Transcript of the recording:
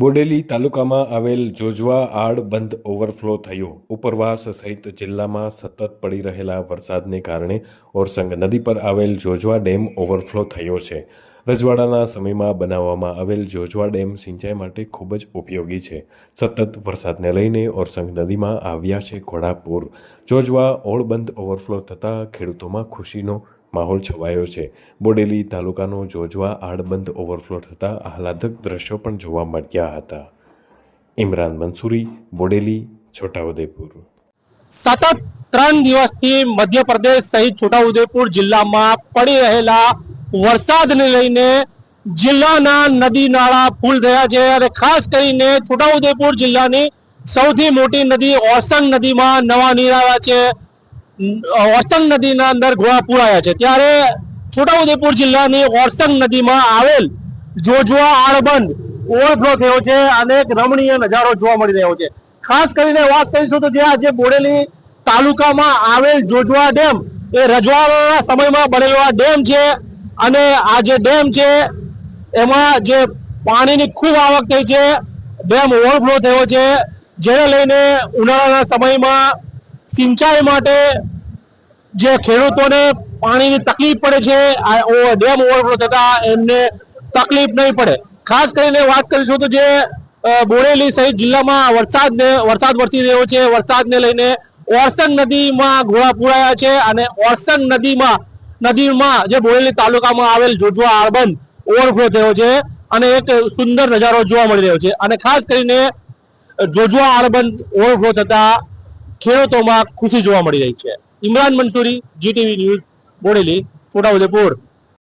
બોડેલી તાલુકામાં આવેલ જોજવા આડ બંધ ઓવરફ્લો થયો. ઉપરવાસ સહિત જિલ્લામાં સતત પડી રહેલા વરસાદને કારણે ઓરસંગ નદી પર આવેલ જોજવા ડેમ ઓવરફ્લો થયો છે. રજવાડાના સમયમાં બનાવવામાં આવેલ જોજવા ડેમ સિંચાઈ માટે ખૂબ જ ઉપયોગી છે. સતત વરસાદને લઈને ઓરસંગ નદીમાં આવ્યા છે ઘોડાપૂર. જોજવા ઓળબંધ ઓવરફ્લો થતાં ખેડૂતોમાં ખુશીનો માહોલ છવાયો છે. બોડેલી તાલુકાનો જોજવા આડબંધ ઓવરફ્લો થતાં આહલાદક દ્રશ્યો પણ જોવા મળ્યા હતા. ઇમરાન મંસૂરી બોડેલી, છોટાઉદેપુર. સતત ત્રણ દિવસથી મધ્યપ્રદેશ સહિત છોટાઉદેપુર જિલ્લામાં પડી રહેલા વરસાદને લઈને જિલ્લાના નદી નાળા ફૂલ થયા છે અને ખાસ કરીને છોટાઉદેપુર જિલ્લાની સૌથી મોટી નદી ઓસંગ નદીમાં નવા નીર આવ્યા છે. ઓરસંગ નદીના અંદર ઘોડા આવ્યા છે. ત્યારે છોટાઉદેપુર જિલ્લાની ઓરસંગ નદીમાં આવેલ જોજવા આળબંધ ઓવરફ્લો થયો છે અને એક રમણીય નજારો જોવા મળી રહ્યો છે. ખાસ કરીને વાત કરીશું તો જે આજે બોડેલી તાલુકામાં આવેલ જોજવા ડેમ, એ રજવાડાના સમયમાં બનેલો આ ડેમ છે અને આ જે ડેમ છે, એમાં જે પાણીની ખૂબ આવક થઈ છે, ડેમ ઓવરફ્લો થયો છે. જેને લઈને ઉનાળાના સમયમાં સિંચાઈ માટે જે ખેડૂતોને પાણીની તકલીફ પડે છે, આ ડેમ ઓવરફ્લો થતા એમને તકલીફ નહીં પડે. ખાસ કરીને વાત કરીશું તો જે બોડેલી સહિત જિલ્લામાં વરસાદને, વરસાદ વરસી રહ્યો છે. વરસાદને લઈને ઓરસંગ નદીમાં ઘોડા પૂરાયા છે અને ઓરસંગ નદીમાં નદીમાં જે બોડેલી તાલુકામાં આવેલ જોજવા આળબંધ ઓવરફ્લો થયો છે અને એક સુંદર નજારો જોવા મળી રહ્યો છે. અને ખાસ કરીને જોજવા આળબંધ ઓવરફ્લો થતા ખેડૂતોમાં ખુશી જોવા મળી રહી છે. Imran Mansuri GTV news Bodeli Chhota Udepur